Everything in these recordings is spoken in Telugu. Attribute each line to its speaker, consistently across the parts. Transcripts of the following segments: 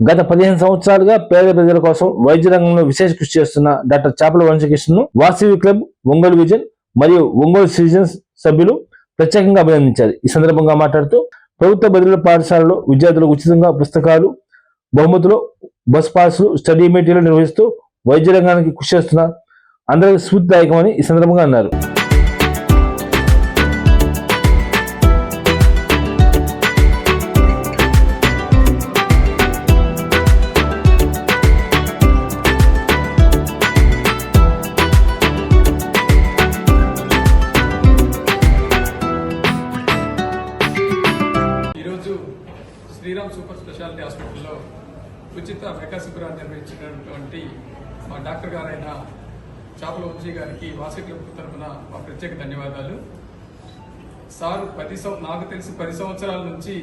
Speaker 1: గత పదిహేను సంవత్సరాలుగా పేద ప్రజల కోసం వైద్య రంగంలో విశేష కృషి చేస్తున్న డాక్టర్ చాపల వంశకృష్ణను వాసవి క్లబ్ ఒంగోలు విజన్ మరియు ఒంగోలు సిటిజన్స్ సభ్యులు ప్రత్యేకంగా అభినందించారు. ఈ సందర్భంగా మాట్లాడుతూ ప్రభుత్వ బదిలీ పాఠశాలలో విద్యార్థులకు ఉచితంగా పుస్తకాలు బహుమతులు బస్ పాసులు స్టడీ మెటీరియల్ నిర్వహిస్తూ వైద్య రంగానికి కృషి చేస్తున్న అందరికీ స్ఫూర్తిదాయకమని ఈ సందర్భంగా అన్నారు.
Speaker 2: శ్రీరామ్ సూపర్ స్పెషాలిటీ హాస్పిటల్లో ఉచిత మెగా శిబిరాన్ని నిర్వహించినటువంటి మా డాక్టర్ గారైన చాపల వంశీ గారికి వాసి క్లబ్ తరఫున మా ప్రత్యేక ధన్యవాదాలు. సార్ పది సం నాకు తెలిసి పది సంవత్సరాల నుంచి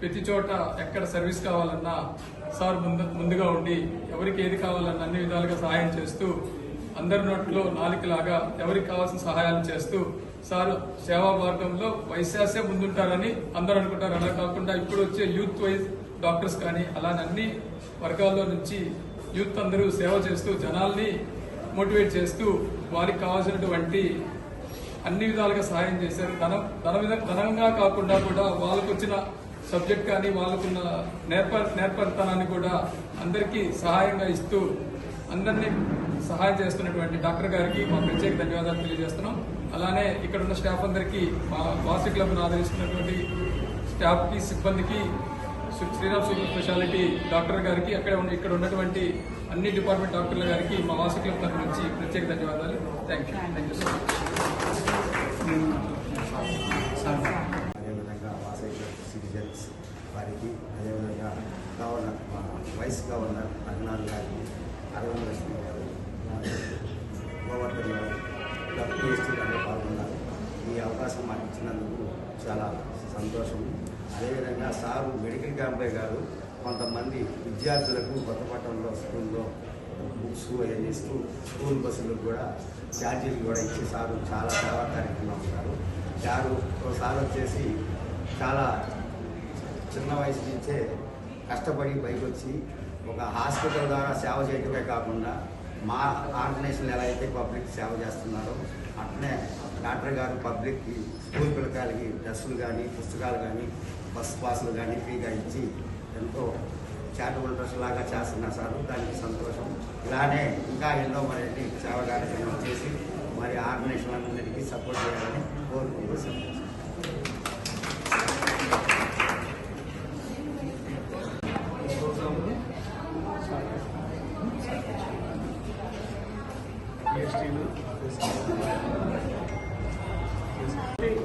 Speaker 2: ప్రతి చోట ఎక్కడ సర్వీస్ కావాలన్నా సార్ ముందు ముందుగా ఉండి ఎవరికి ఏది కావాలన్నా అన్ని విధాలుగా సహాయం చేస్తూ అందరి నోట్లో నాలుకలాగా ఎవరికి కావాల్సిన సహాయాలు చేస్తూ సార్ సేవా మార్గంలో వైశాసే ముందుంటారని అందరూ అనుకుంటారు. అలా కాకుండా ఇప్పుడు వచ్చే యూత్ వైజ్ డాక్టర్స్ కానీ అలానే అన్ని వర్గాల్లో నుంచి యూత్ అందరూ సేవ చేస్తూ జనాల్ని మోటివేట్ చేస్తూ వారికి కావాల్సినటువంటి అన్ని విధాలుగా సహాయం చేశారు. ధన ధన విధ- ధనంగా కాకుండా కూడా వాళ్ళకు వచ్చిన సబ్జెక్ట్ కానీ వాళ్ళకున్న నేర్ప నేర్పరితనాన్ని కూడా అందరికీ సహాయంగా ఇస్తూ అందరినీ సహాయం చేస్తున్నటువంటి డాక్టర్ గారికి మా ప్రత్యేక ధన్యవాదాలు తెలియజేస్తున్నాం. అలానే ఇక్కడ ఉన్న స్టాఫ్ అందరికీ మా వాసి క్లబ్ను ఆదరిస్తున్నటువంటి స్టాఫ్కి సిబ్బందికి Shri- Sriram super speciality doctor గారికి అక్కడ ఉన్న ఇక్కడ ఉన్నటువంటి అన్ని డిపార్ట్మెంట్ డాక్టర్ల గారికి మా వాసి క్లబ్ తరఫు నుంచి ప్రత్యేక ధన్యవాదాలు. Thank you thank you so much.
Speaker 3: వారికి అదేవిధంగా గవర్నర్ మా వైస్ గవర్నర్ రఘునాథ్ గారికి అరవింద్ లక్ష్మి గారు గోవర్ధన్ గారు డబ్ల్యూఎస్టీ గారు పాల్గొన్నారు. ఈ అవకాశం మాకు ఇచ్చినందుకు చాలా సంతోషం. అదేవిధంగా సారు మెడికల్ క్యాంపే గారు కొంతమంది విద్యార్థులకు కొత్తపట్నంలో స్కూల్లో బుక్స్ అవన్నీ ఇస్తూ స్కూల్ బస్సులకు కూడా ఛార్జీలు కూడా ఇచ్చి సారు చాలా సేవా కార్యక్రమం ఉంటారు సారు సార్ వచ్చేసి చాలా చిన్న వయసు నుంచే కష్టపడి పైకి వచ్చి ఒక హాస్పిటల్ ద్వారా సేవ చేయడమే కాకుండా మా ఆర్గనైజేషన్ ఎలా అయితే పబ్లిక్ సేవ చేస్తున్నారో అట్నే డాక్టర్ గారు పబ్లిక్కి స్కూల్ పిల్లకాయలకి డ్రెస్సులు కానీ పుస్తకాలు కానీ బస్ పాసులు కానీ ఫ్రీగా ఇచ్చి ఎంతో చారిటబుల్ ట్రస్ట్ లాగా చేస్తున్నారు సార్. దానికి సంతోషం. ఇలానే ఇంకా ఎన్నో మరి సేవ కార్యక్రమాలు చేసి మరి ఆర్గనైజేషన్ అందరికీ సపోర్ట్ చేయాలని కోరుకుంటున్నాను సంతోషం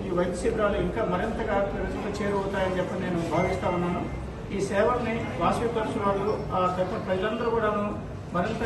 Speaker 4: ఈ వైద్య శిబిరాలు ఇంకా మరింతగా ప్రజలకు చేరువవుతాయని చెప్పి నేను భావిస్తా ఉన్నాను. ఈ సేవల్ని వాసవి పరిశ్రమ వాళ్ళు ఆ తరపున ప్రజలందరూ కూడాను మరింత